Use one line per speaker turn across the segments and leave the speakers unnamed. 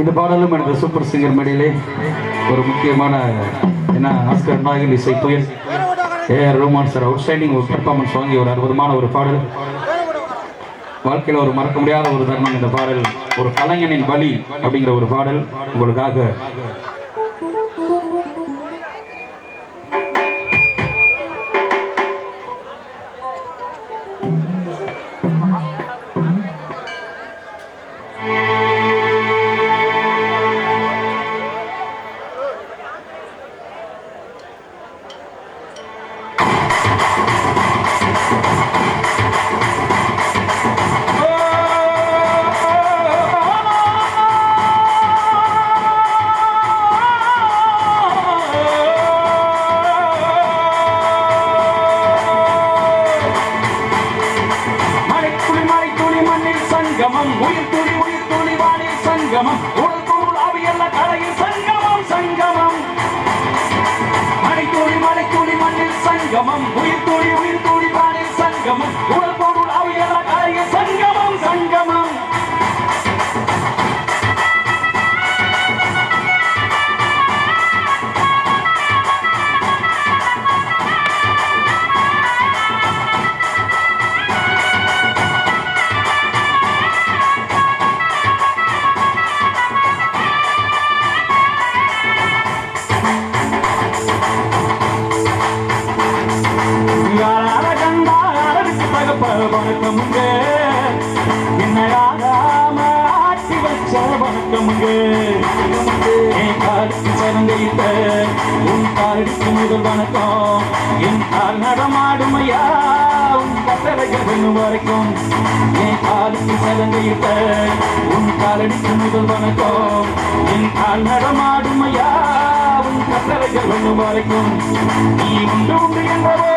இந்த பாடலும் எனது சூப்பர் சிங்கர் மேடையிலே ஒரு முக்கியமான என்ன ஆஸ்கர் நாயகன் இசை புயல். ஏஆர் ரோமான் சார் அவுட்ஸ்டாண்டிங் ஒரு பெர்ஃபார்மன்ஸ் வாங்கி ஒரு அற்புதமான ஒரு பாடல். வாழ்க்கையில் ஒரு மறக்க முடியாத ஒரு தருணம் இந்த பாடல். ஒரு கலைஞனின் பலி அப்படிங்கிற ஒரு பாடல். உங்களுக்காக Thank you. மண்ணில் சங்கமம் உயிர் துளி உயிர் வணக்கமுங்க. என்னையாகாம ஆட்டி வச்ச வணக்கமுங்க. என் காலுக்கு சரங்கையிட்ட உன் காலடிக்கு முதல் வணக்கம். என் கால் நடமாடுமையா உன் கட்டளைகள் வெண்ணும் வரைக்கும். என் காலுக்கு சலங்கையிட்ட உன் காலடிக்கு முதல் வணக்கம். என் கால் நடமாடுமையா உன் கட்டளைகள் வெண்ணும் வரைக்கும். நீ உண்டு உண்டு என்ற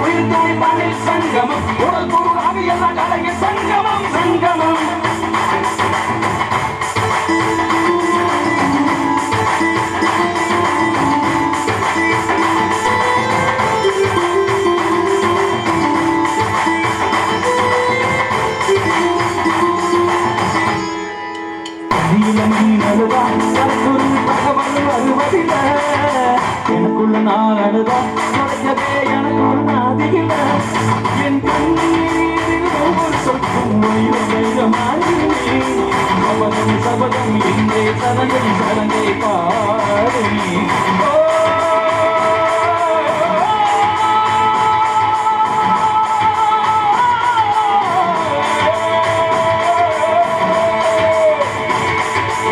உயிர் துளி உயிர் சங்கமம். உடல் பொருள் அவியல கலைய சங்கமம். சங்கமம். இன்றே சரங்கை சரங்கை பாடி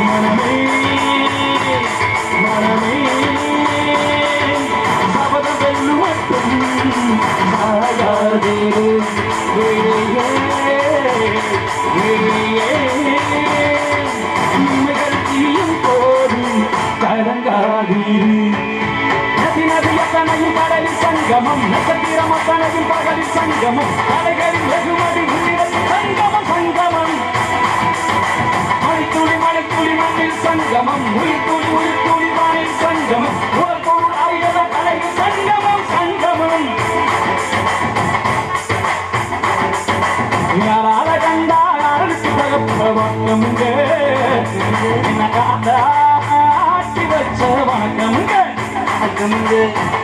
மனமே மனமே நதி கடலில் சங்கமம். நட்சத்திரம் கனவில் பகலில் சங்கமம். கலைகளின் வெகுமதி சங்கமம் சங்கமம். மணித்துளி மணித்துளி மண்ணில் சங்கமம். உயிர்த்துளி உயிர்த்துளி உயிர் வானில் சங்கமம். யாரால கண்டா யாருக்கு தகப்ப என்ன காத்தா வச்ச வணக்கமுங்க வணக்கமுங்க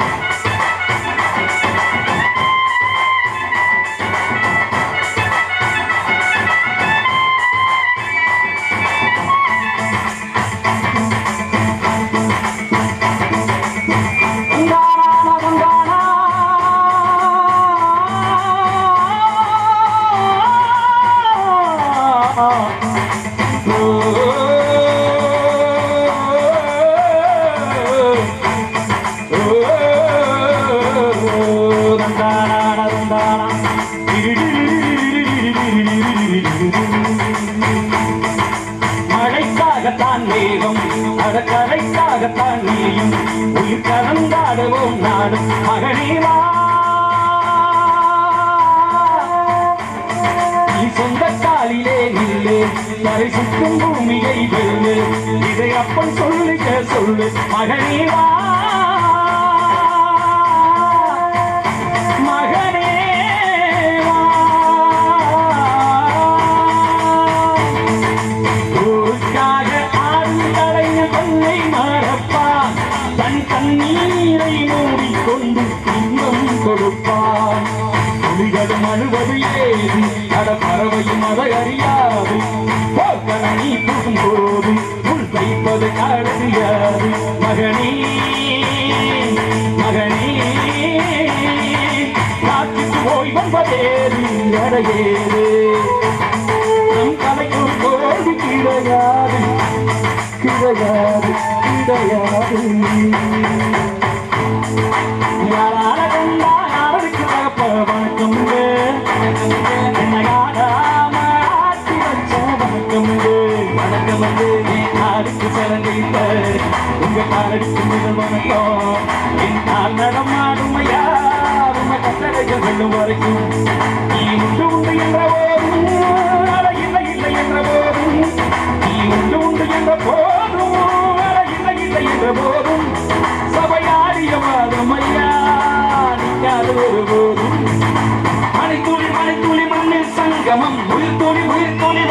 தேகம் அடக்கரைக்காகத்தான் நீயும் உயிர் கலந்தாடுவோம் நாடும் மகனேவா. நீ சொந்த காலிலே நில்லு தரை சுற்றும் பூமியை வெல்லு. இதை அப்பன் சொல்லுக சொல்லு மகனேவா. தன் கண்ணீரை மூடிக்கொண்டு இன்னும் கொடுப்பான். புலிகளும் அழுவது ஏது? அட பறவையும் அதை அறியாது. போக்கன புகும் போது உள் வைப்பது கடலியாது மகனே மகனே காற்றுக்கு போய் வந்ததேது அடையேது நம் கோடி கிடையாது கிடையாது. யாரால கொண்டா யாருக்கு தகப்ப வணக்கம்ங்க என்ன ஆட்டி வச்ச வணக்கம் வந்து என் உங்க முதல் வணக்கம் என் நடமாடும் கட்டளைகள் வரைக்கும் நீ உண்டு உண்டு என்ற உயிர் துளி உயிர் துளி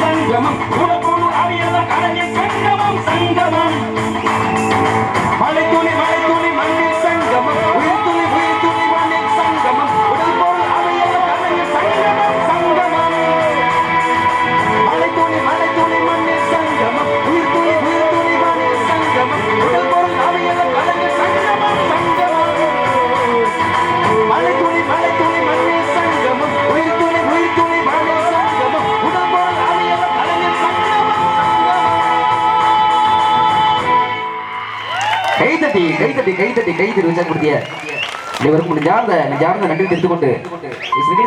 சங்கமம் உடப்போடு அழியத கடலில் சங்கமம் சங்கமம்.
கைதட்டி கைதட்டி கை கைதட்டி உற்சாகப்படுத்திய இவருக்கு முடிஞ்சார்ந்த நிஜார்ந்த நன்றி தெரிந்து கொண்டு நிகழ்ச்சி